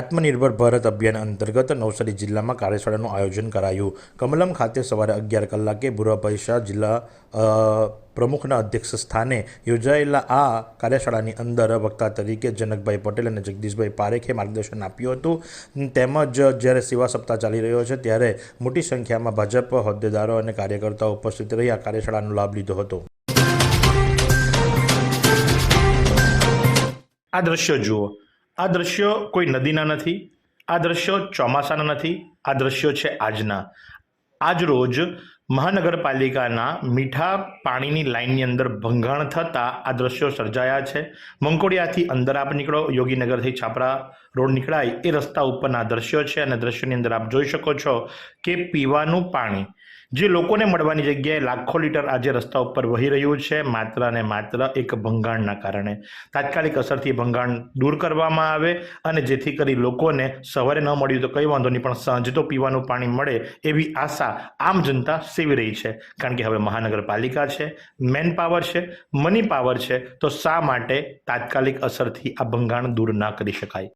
આત્મનિર્ભર ભારત અભિયાન અંતર્ગત નવસારી જિલ્લામાં કાર્યશાળાનું આયોજન કરાયું. કમલમ ખાતે સવારે અગિયાર કલાકે ભુરાભાઈ શાહ જિલ્લા પ્રમુખના અધ્યક્ષ સ્થાને યોજાયેલા આ કાર્યશાળાની અંદર વક્તા તરીકે જનકભાઈ પટેલ અને જગદીશભાઈ પારેખે માર્ગદર્શન આપ્યું હતું. તેમજ જ્યારે સેવા સપ્તાહ ચાલી રહ્યો છે ત્યારે મોટી સંખ્યામાં ભાજપ હોદ્દેદારો અને કાર્યકર્તાઓ ઉપસ્થિત રહી આ કાર્યશાળાનો લાભ લીધો હતો. આ દ્રશ્ય જુઓ. આ દ્રશ્યો કોઈ નદીના નથી, આ દ્રશ્યો ચોમાસાના નથી, આ દ્રશ્યો છે આજના. આજ રોજ મહાનગરપાલિકાના મીઠા પાણીની લાઇનની અંદર ભંગાણ થતાં આ દ્રશ્યો સર્જાયા છે. મંકોડિયાથી અંદર આપ નીકળો, યોગીનગરથી છાપરા રોડ નીકળાય, એ રસ્તા ઉપરના દ્રશ્યો છે અને દ્રશ્યોની અંદર આપ જોઈ શકો છો કે પીવાનું પાણી જે લોકોને મળવાની જગ્યાએ લાખો લીટર આજે રસ્તા ઉપર વહી રહ્યું છે, માત્ર અને માત્ર એક ભંગાણના કારણે. તાત્કાલિક અસરથી ભંગાણ દૂર કરવામાં આવે અને જેથી કરી લોકોને સવારે ન મળ્યું તો કંઈ વાંધો નહીં, પણ સાંજ તો પીવાનું પાણી મળે એવી આશા આમ જનતા સેવી રહી છે. કારણ કે હવે મહાનગરપાલિકા છે, મેન પાવર છે, મની પાવર છે, તો શા માટે તાત્કાલિક અસરથી આ ભંગાણ દૂર ના કરી શકાય?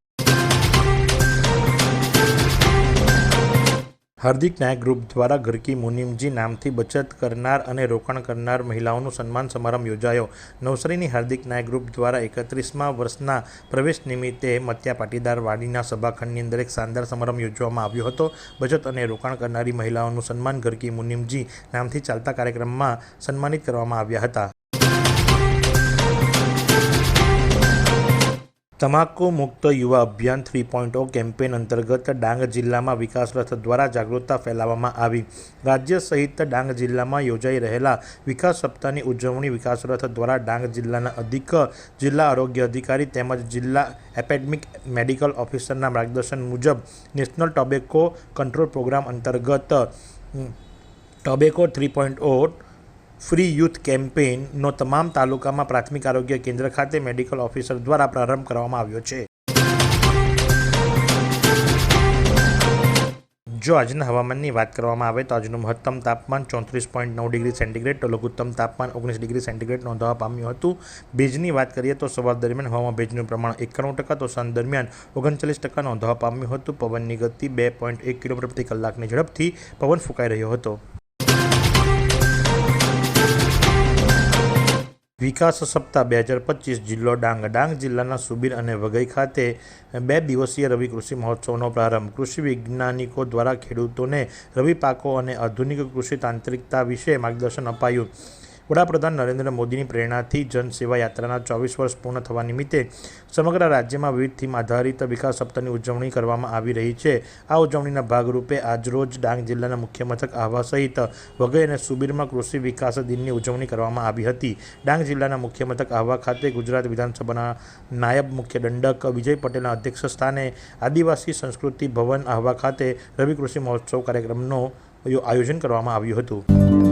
હાર્દિક નાયક ગ્રુપ દ્વારા ઘરકી મુનિમજી નામથી બચત કરનાર અને રોકાણ કરનાર મહિલાઓનું સન્માન સમારંભ યોજાયો. નવસારીની હાર્દિક નાયક ગ્રુપ દ્વારા એકત્રીસમાં વર્ષના પ્રવેશ નિમિત્તે મત્યા પાટીદાર વાડીના સભાખંડની અંદર એક શાનદાર સમારંભ યોજવામાં આવ્યો હતો. બચત અને રોકાણ કરનારી મહિલાઓનું સન્માન ઘરકી મુનિમજી નામથી ચાલતા કાર્યક્રમમાં સન્માનિત કરવામાં આવ્યા હતા. તમાકુ મુક્ત યુવા અભિયાન થ્રી પોઈન્ટ કેમ્પેન અંતર્ગત ડાંગ જિલ્લામાં વિકાસ રથ દ્વારા જાગૃતતા ફેલાવવામાં આવી. રાજ્ય સહિત ડાંગ જિલ્લામાં યોજાઈ રહેલા વિકાસ સપ્તાહની ઉજવણી વિકાસ રથ દ્વારા ડાંગ જિલ્લાના અધિક જિલ્લા આરોગ્ય અધિકારી તેમજ જિલ્લા એપેડમિક મેડિકલ ઓફિસરના માર્ગદર્શન મુજબ નેશનલ ટોબેકો કંટ્રોલ પ્રોગ્રામ અંતર્ગત tobacco three point free youth કેમ્પેઇનનો તમામ તાલુકામાં પ્રાથમિક આરોગ્ય કેન્દ્ર ખાતે મેડિકલ ઓફિસર દ્વારા પ્રારંભ કરવામાં આવ્યો છે. જો આજના હવામાનની વાત કરવામાં આવે તો આજનું મહત્તમ તાપમાન ચોત્રીસ પોઈન્ટ નવ ડિગ્રી સેન્ટીગ્રેડ, તો લઘુત્તમ તાપમાન ઓગણીસ ડિગ્રી સેન્ટીગ્રેડ નોંધવા પામ્યું હતું. ભેજની વાત કરીએ તો સવાર દરમિયાન હવામાં ભેજનું પ્રમાણ એકાણું ટકા, તો સાંજ દરમિયાન ઓગણચાલીસ ટકા નોંધવા પામ્યું હતું. પવનની ગતિ બે પોઈન્ટ એક કિલોમીટર પ્રતિ કલાકની ઝડપથી પવન ફૂંકાઈ રહ્યો હતો. વિકાસ સપ્તાહ બે હજાર પચીસ જિલ્લો ડાંગ ડાંગ જિલ્લાના સુબીર અને વઘઈ ખાતે બે દિવસીય રવિ કૃષિ મહોત્સવનો પ્રારંભ. કૃષિ વૈજ્ઞાનિકો દ્વારા ખેડૂતોને રવિ પાકો અને આધુનિક કૃષિ તાંત્રિકતા વિશે માર્ગદર્શન અપાયું. વડાપ્રધાન નરેન્દ્ર મોદીની પ્રેરણાથી જન સેવા યાત્રાના ચોવીસ વર્ષ પૂર્ણ થવા નિમિત્તે સમગ્ર રાજ્યમાં વિવિધ થીમ આધારિત વિકાસ સપ્તાહની ઉજવણી કરવામાં આવી રહી છે. આ ઉજવણીના ભાગરૂપે આજરોજ ડાંગ જિલ્લાના મુખ્ય મથક આહવા સહિત વઘઈ અને સુબીરમાં કૃષિ વિકાસ દિનની ઉજવણી કરવામાં આવી હતી. ડાંગ જિલ્લાના મુખ્ય મથક આહવા ખાતે ગુજરાત વિધાનસભાના નાયબ મુખ્ય દંડક વિજય પટેલના અધ્યક્ષ સ્થાને આદિવાસી સંસ્કૃતિ ભવન આહવા ખાતે રવિ કૃષિ મહોત્સવ કાર્યક્રમનો આયોજન કરવામાં આવ્યું હતું.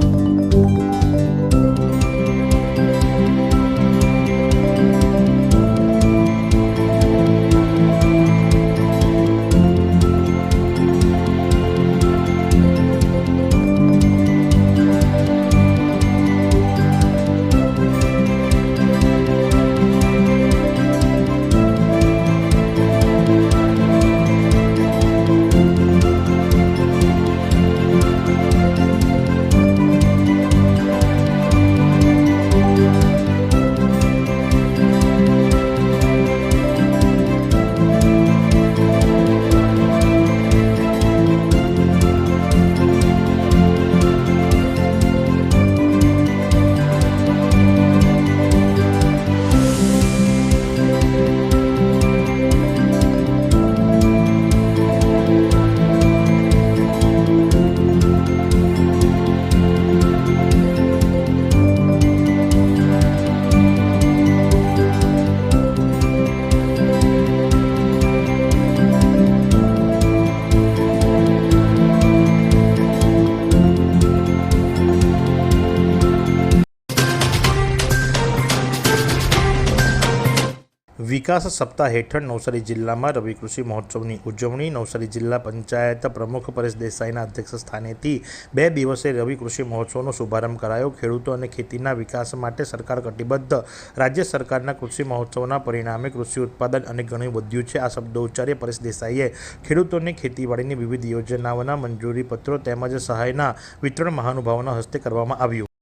વિકાસ સપ્તાહ હેઠળ નવસારી જિલ્લામાં રવિ કૃષિ મહોત્સવની ઉજવણી. નવસારી જિલ્લા પંચાયત પ્રમુખ પરેશ દેસાઈના અધ્યક્ષ સ્થાનેથી બે દિવસે રવિ કૃષિ મહોત્સવનો શુભારંભ કરાયો. ખેડૂતો અને ખેતીના વિકાસ માટે સરકાર કટિબદ્ધ. રાજ્ય સરકારના કૃષિ મહોત્સવના પરિણામે કૃષિ ઉત્પાદન અને ઘણું વધ્યું છે. આ શબ્દો ઉચ્ચારી પરેશ દેસાઈએ ખેડૂતોને ખેતીવાડીની વિવિધ યોજનાઓના મંજૂરી પત્રો તેમજ સહાયના વિતરણ મહાનુભાવોના હસ્તે કરવામાં આવ્યું.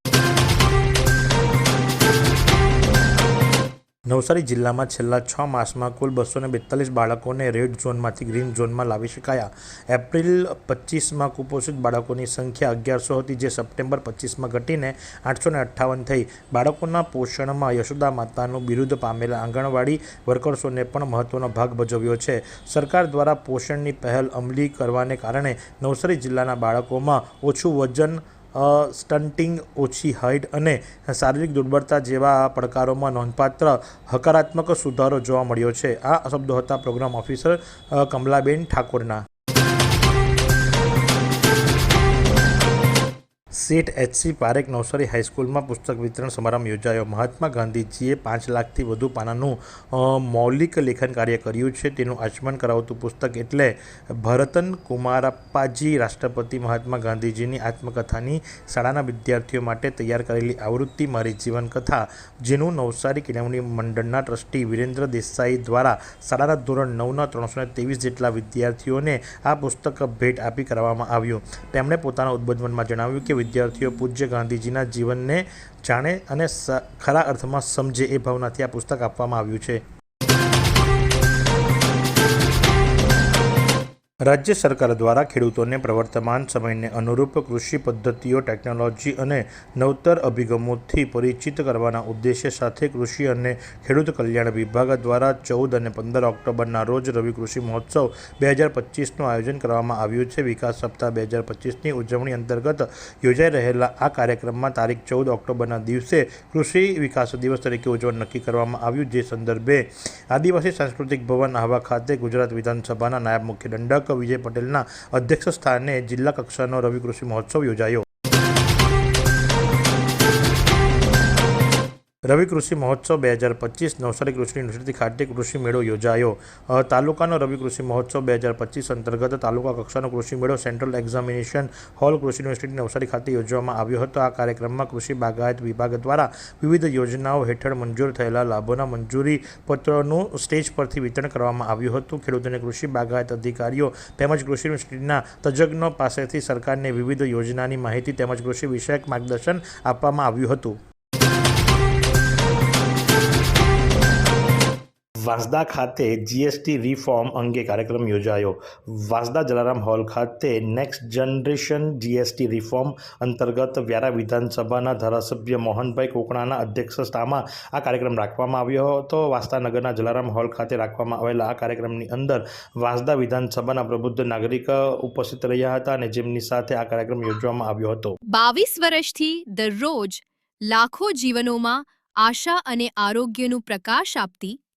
નવસારી જિલ્લામાં છેલ્લા છ માસમાં કુલ બસો ને બેતાલીસ બાળકોને રેડ ઝોનમાંથી ગ્રીન ઝોનમાં લાવી શકાયા. એપ્રિલ પચીસમાં કુપોષિત બાળકોની સંખ્યા અગિયારસો હતી, જે સપ્ટેમ્બર પચીસમાં ઘટીને આઠસો ને અઠ્ઠાવન થઈ. બાળકોના પોષણમાં યશોદા માતાનું બિરુદ પામેલા આંગણવાડી વર્કર્સોને પણ મહત્વનો ભાગ ભજવ્યો છે. સરકાર દ્વારા પોષણની પહેલ અમલી કરવાને કારણે નવસારી જિલ્લાના બાળકોમાં ઓછું વજન સ્ટન્ટિંગ ઓછી હાઇટ અને શારીરિક દુર્બળતા જેવા પડકારોમાં નોંધપાત્ર હકારાત્મક સુધારો જોવા મળ્યો છે. આ શબ્દો હતા પ્રોગ્રામ ઓફિસર કમલાબેન ઠાકોરના. સેઠ એચસી પારેખ નવસારી હાઈસ્કૂલમાં પુસ્તક વિતરણ સમારંભ યોજાયો. મહાત્મા ગાંધીજીએ પાંચ લાખથી વધુ પાનાનું મૌલિક લેખન કાર્ય કર્યું છે. તેનું આચમન કરાવતું પુસ્તક એટલે ભરતન કુમારપ્પાજી, રાષ્ટ્રપતિ મહાત્મા ગાંધીજીની આત્મકથાની શાળાના વિદ્યાર્થીઓ માટે તૈયાર કરેલી આવૃત્તિ મારી જીવનકથા, જેનું નવસારી કેળવણી મંડળના ટ્રસ્ટી વિરેન્દ્ર દેસાઈ દ્વારા શાળાના ધોરણ નવના ત્રણસો ત્રેવીસ જેટલા વિદ્યાર્થીઓને આ પુસ્તક ભેટ આપી કરવામાં આવ્યું. તેમણે પોતાના ઉદ્બોધનમાં જણાવ્યું કે વિદ્યાર્થીઓ પૂજ્ય ગાંધીજીના જીવનને જાણે અને ખરા અર્થમાં સમજે એ ભાવનાથી આ પુસ્તક આપવામાં આવ્યું છે. રાજ્ય સરકાર દ્વારા ખેડૂતોને પ્રવર્તમાન સમયને અનુરૂપ કૃષિ પદ્ધતિઓ, ટેકનોલોજી અને નવતર અભિગમોથી પરિચિત કરવાના ઉદ્દેશ્ય સાથે કૃષિ અને ખેડૂત કલ્યાણ વિભાગ દ્વારા ચૌદ અને પંદર ઓક્ટોબરના રોજ રવિ કૃષિ મહોત્સવ બે હજાર પચીસનું આયોજન કરવામાં આવ્યું છે. વિકાસ સપ્તાહ બે હજાર પચીસની ઉજવણી અંતર્ગત યોજાઈ રહેલા આ કાર્યક્રમમાં તારીખ ચૌદ ઓક્ટોબરના દિવસે કૃષિ વિકાસ દિવસ તરીકે ઉજવણ નક્કી કરવામાં આવ્યું. જે સંદર્ભે આદિવાસી સાંસ્કૃતિક ભવન આહવા ખાતે ગુજરાત વિધાનસભાના નાયબ મુખ્ય દંડક વિજય પટેલના અધ્યક્ષ સ્થાને જિલ્લા કક્ષાનો રવિ કૃષિ મહોત્સવ યોજાયો. રવિ કૃષિ મહોત્સવ બે હજાર પચીસ નવસારી કૃષિ યુનિવર્સિટી ખાતે કૃષિ મેળો યોજાયો. તાલુકાનો રવિ કૃષિ મહોત્સવ બે હજાર પચીસ અંતર્ગત તાલુકા કક્ષાનો કૃષિ મેળો સેન્ટ્રલ એક્ઝામિનેશન હોલ કૃષિ યુનિવર્સિટી નવસારી ખાતે યોજવામાં આવ્યો હતો. આ કાર્યક્રમમાં કૃષિ બાગાયત વિભાગ દ્વારા વિવિધ યોજનાઓ હેઠળ મંજૂર થયેલા લાભોના મંજૂરી પત્રોનું સ્ટેજ પરથી વિતરણ કરવામાં આવ્યું હતું. ખેડૂતોને કૃષિ બાગાયત અધિકારીઓ તેમજ કૃષિ યુનિવર્સિટીના તજજ્ઞો પાસેથી સરકારને વિવિધ યોજનાની માહિતી તેમજ કૃષિ વિષયક માર્ગદર્શન આપવામાં આવ્યું હતું. વાંસદા ખાતે જીએસટી રિફોર્મ અંગે કાર્યક્રમ યોજાયો. વાંસદા જલારામ હોલ ખાતે નેક્સ્ટ જનરેશન જીએસટી રિફોર્મ અંતર્ગત વ્યારા વિધાનસભાના ધારાસભ્ય મોહનભાઈ કોકણાના અધ્યક્ષતામાં આ કાર્યક્રમ રાખવામાં આવ્યો હતો. વાંસદા નગરના જલારામ હોલ ખાતે રાખવામાં આવેલા આ કાર્યક્રમની અંદર વાંસદા વિધાનસભાના પ્રબુદ્ધ નાગરિક ઉપસ્થિત રહ્યા હતા અને જેમની સાથે આ કાર્યક્રમ યોજવામાં આવ્યો હતો. બાવીસ વર્ષથી દરરોજ લાખો જીવનોમાં આશા અને આરોગ્યનું પ્રકાશ આપતી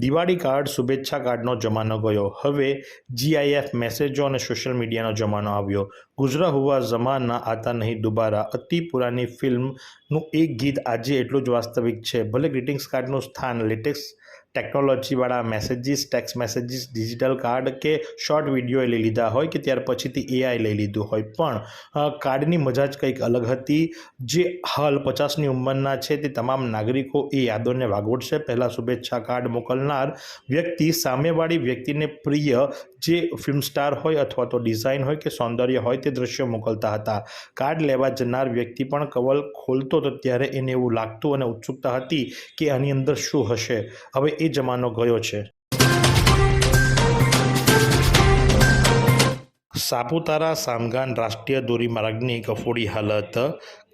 દિવાળી કાર્ડ, શુભેચ્છા કાર્ડનો જમાનો ગયો. હવે જીઆઈએફ મેસેજો અને સોશિયલ મીડિયાનો જમાનો આવ્યો. ગુજરા હોવા જમાના આતા નહીં દુબારા. અતિ પુરાની ફિલ્મનું એક ગીત આજે એટલું જ વાસ્તવિક છે. ભલે ગ્રીટિંગ્સ કાર્ડનું સ્થાન, latest ટેકનોલોજીવાળા messages text messages digital card કે શોર્ટ વીડિયો લઈ લીધા હોય કે ત્યાર પછીથી એઆઈ લઈ લીધું હોય. પણ કાર્ડની મજા જ કંઈક અલગ હતી. જે હાલ પચાસની ઉંમરના છે તે તમામ નાગરિકો એ યાદોને વાગોડશે પહેલાં શુભેચ્છા કાર્ડ મોકલનાર વ્યક્તિ, સામેવાળી વ્યક્તિને પ્રિય જે ફિલ્મ સ્ટાર હોય અથવા તો ડિઝાઇન હોય કે સૌંદર્ય હોય તે દ્રશ્યો મોકલતા હતા. કાર્ડ લેવા જનાર વ્યક્તિ પણ કવલ ખોલતો તો ત્યારે એને એવું લાગતું અને ઉત્સુકતા હતી કે આની અંદર શું હશે. હવે એ જમાનો ગયો છે. સાપુતારા સામગાન રાષ્ટ્રીય ધોરીમાર્ગની કફોડી હાલત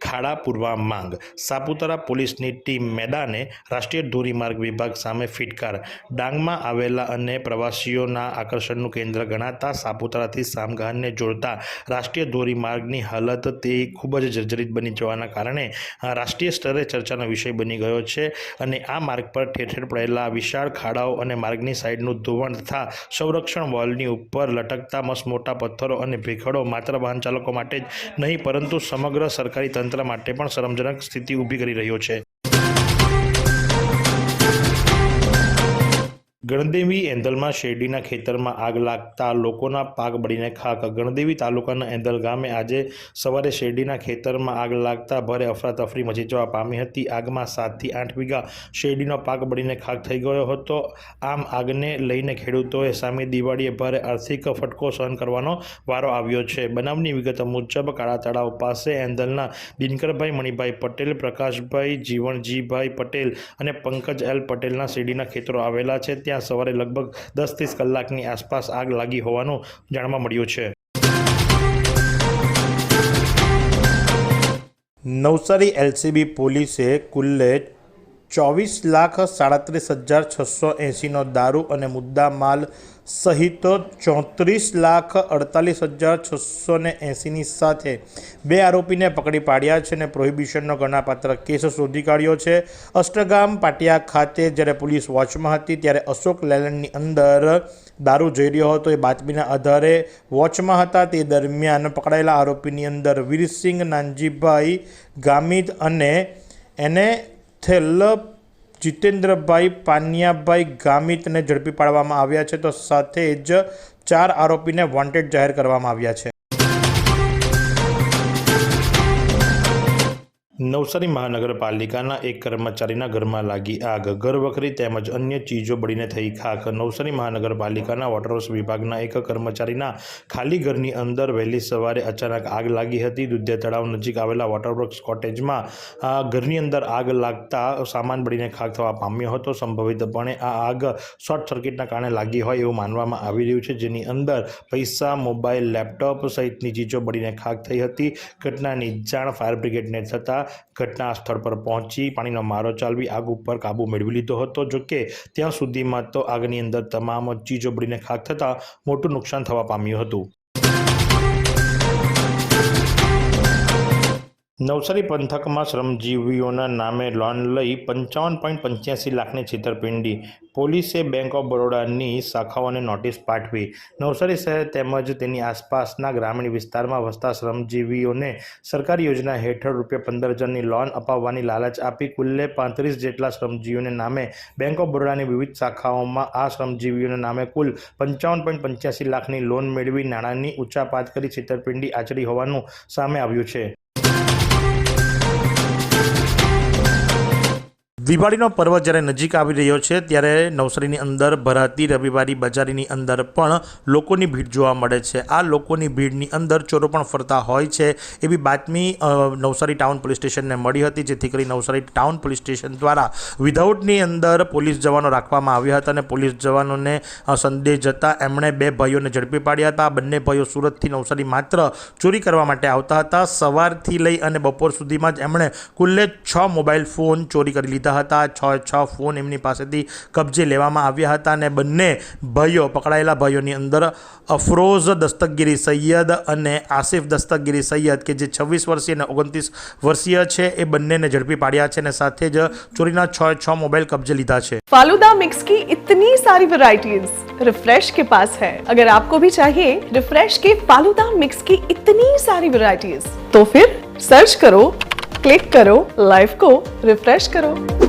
ખાડા પૂરવા માંગ. સાપુતારા પોલીસની ટીમ મેદાને રાષ્ટ્રીય ધોરીમાર્ગ વિભાગ સામે ફિટકાર. ડાંગમાં આવેલા અને પ્રવાસીઓના આકર્ષણનું કેન્દ્ર ગણાતા સાપુતારાથી સામગાનને જોડતા રાષ્ટ્રીય ધોરીમાર્ગની હાલત તે ખૂબ જ જર્જરિત બની જવાના કારણે રાષ્ટ્રીય સ્તરે ચર્ચાનો વિષય બની ગયો છે અને આ માર્ગ પર ઠેર ઠેર પડેલા વિશાળ ખાડાઓ અને માર્ગની સાઈડનું ધોવાણ તથા સંરક્ષણ વોલની ઉપર લટકતા મસમોટા મોટા પથ્થરો અને ભેખડો માત્ર વાહન ચાલકો માટે જ નહીં, પરંતુ સમગ્ર સરકારી તંત્ર માટે પણ શરમજનક સ્થિતિ ઊભી કરી રહ્યો છે. ગણદેવી એંધલમાં શેરડીના ખેતરમાં આગ લાગતા લોકોના પાક બળીને ખાક. ગણદેવી તાલુકાના એંધલ ગામે આજે સવારે શેરડીના ખેતરમાં આગ લાગતા ભારે અફરાતફરી મચી જવા પામી હતી. આગમાં સાતથી આઠ વીઘા શેરડીનો પાક બળીને ખાક થઈ ગયો હતો. આમ આગને લઈને ખેડૂતોએ સામે દિવાળીએ ભારે આર્થિક ફટકો સહન કરવાનો વારો આવ્યો છે. બનાવની વિગત મુજબ કાળા તળાવ પાસે એંધલના દિનકરભાઈ મણિભાઈ પટેલ, પ્રકાશભાઈ જીવણજીભાઈ પટેલ અને પંકજ એલ પટેલના શેરડીના ખેતરો આવેલા છે. ત્યાં સવારે લગભગ દસ ત્રીસ કલાકની આસપાસ આગ લાગી હોવાનું જાણવા મળ્યું છે. નવસારી એલસીબી પોલીસે કુલ્લે ચોવીસ લાખ સાડત્રીસ હજાર છસો એંસીનો દારૂ અને મુદ્દા માલ સહિત ચોત્રીસ લાખ અડતાલીસ હજાર છસો ને એંસીની સાથે બે આરોપીને પકડી પાડ્યા છે અને પ્રોહિબિશનનો ગણાપાત્ર કેસ શોધી કાઢ્યો છે. અષ્ટગામ પાટિયા ખાતે જ્યારે પોલીસ વોચમાં હતી ત્યારે અશોક લેલેન્ડની અંદર દારૂ જઈ રહ્યો હતો. એ બાતમીના આધારે વોચમાં હતા. તે દરમિયાન પકડાયેલા આરોપીની અંદર વીરસિંહ નાનજીભાઈ ગામિત અને એને થેલ જીતેન્દ્રભાઈ પાનિયાભાઈ ગામિતને ઝડપી પાડવામાં આવ્યા છે. તો સાથે જ ચાર આરોપીને વોન્ટેડ જાહેર કરવામાં આવ્યા છે. નવસારી મહાનગરપાલિકાના એક કર્મચારીના ઘરમાં લાગી આગ. ઘરવખરી તેમજ અન્ય ચીજો બળીને થઈ ખાખ. નવસારી મહાનગરપાલિકાના વોટરવર્સ વિભાગના એક કર્મચારીના ખાલી ઘરની અંદર વહેલી સવારે અચાનક આગ લાગી હતી. દુધિયા તળાવ નજીક આવેલા વોટરવર્ક્સ કોટેજમાં આ ઘરની અંદર આગ લાગતા સામાન બળીને ખાખ થવા પામ્યો હતો. સંભવિતપણે આ આગ શોર્ટ સર્કિટના કારણે લાગી હોય એવું માનવામાં આવી રહ્યું છે, જેની અંદર પૈસા, મોબાઈલ, લેપટોપ સહિતની ચીજો બળીને ખાખ થઈ હતી. ઘટનાની જાણ ફાયર બ્રિગેડને થતાં ઘટના સ્થળ પર પહોંચી પાણીનો મારો ચાલવી આગ ઉપર કાબુ મેળવી લીધો હતો. જોકે ત્યાં સુધીમાં તો આગની અંદર તમામ ચીજો બળીને ખાક થતાં મોટું નુકસાન થવા પામ્યું હતું. નવસારી પંથકમાં શ્રમજીવીઓના નામે લોન લઈ પંચાવન પોઈન્ટ પંચ્યાસી લાખની છેતરપિંડી. પોલીસે બેંક ઓફ બરોડાની શાખાઓને નોટિસ પાઠવી. નવસારી શહેર તેમજ તેની આસપાસના ગ્રામીણ વિસ્તારમાં વસતા શ્રમજીવીઓને સરકારી યોજના હેઠળ રૂપિયા પંદર હજારની લોન અપાવવાની લાલચ આપી કુલ્લે પાંત્રીસ જેટલા શ્રમજીવીઓને નામે બેંક ઓફ બરોડાની વિવિધ શાખાઓમાં આ શ્રમજીવીઓના નામે કુલ પંચાવન પોઈન્ટ પંચ્યાસી લાખની લોન મેળવી નાણાંની ઉચાપાત કરી છેતરપિંડી આચરી હોવાનું સામે આવ્યું છે. દિવાળીનો પર્વ જ્યારે નજીક આવી રહ્યો છે, ત્યારે નવસારીની અંદર ભરાતી રવિવારી બજારીની અંદર પણ લોકોની ભીડ જોવા મળે છે. આ લોકોની ભીડની અંદર ચોરો પણ ફરતા હોય છે. એવી બાતમી નવસારી ટાઉન પોલીસ સ્ટેશનને મળી હતી, જેથી કરી નવસારી ટાઉન પોલીસ સ્ટેશન દ્વારા વિધાઉટની અંદર પોલીસ જવાનો રાખવામાં આવ્યા હતા અને પોલીસ જવાનોને સંદેશ જતાં એમણે બે ભાઈઓને ઝડપી પાડ્યા હતા. બંને ભાઈઓ સુરતથી નવસારી માત્ર ચોરી કરવા માટે આવતા હતા. સવારથી લઈ અને બપોર સુધીમાં જ એમણે કુલ્લે છ મોબાઈલ ફોન ચોરી કરી લીધા હતા છ છ ફોન એમની પાસેથી કબજે લેવામાં આવ્યા હતા અને બંને ભાઈઓ પકડાયેલા ભાઈઓની અંદર અફરોઝ દસ્તકગીરી સૈયદ અને આસિફ દસ્તકગીરી સૈયદ કે જે છવ્વીસ વર્ષીય અને ઓગણત્રીસ વર્ષીય છે એ બંનેને ઝડપી પાડ્યા છે અને સાથે જ ચોરીના છ છ મોબાઈલ કબજે લીધા છે फालूदा मिक्स की इतनी सारी वैरायटीज रिफ्रेश के पास है अगर आपको भी चाहिए रिफ्रेश के फालूदा मिक्स की इतनी सारी वैरायटीज तो फिर सर्च करो क्लिक करो लाइफ को रिफ्रेश करो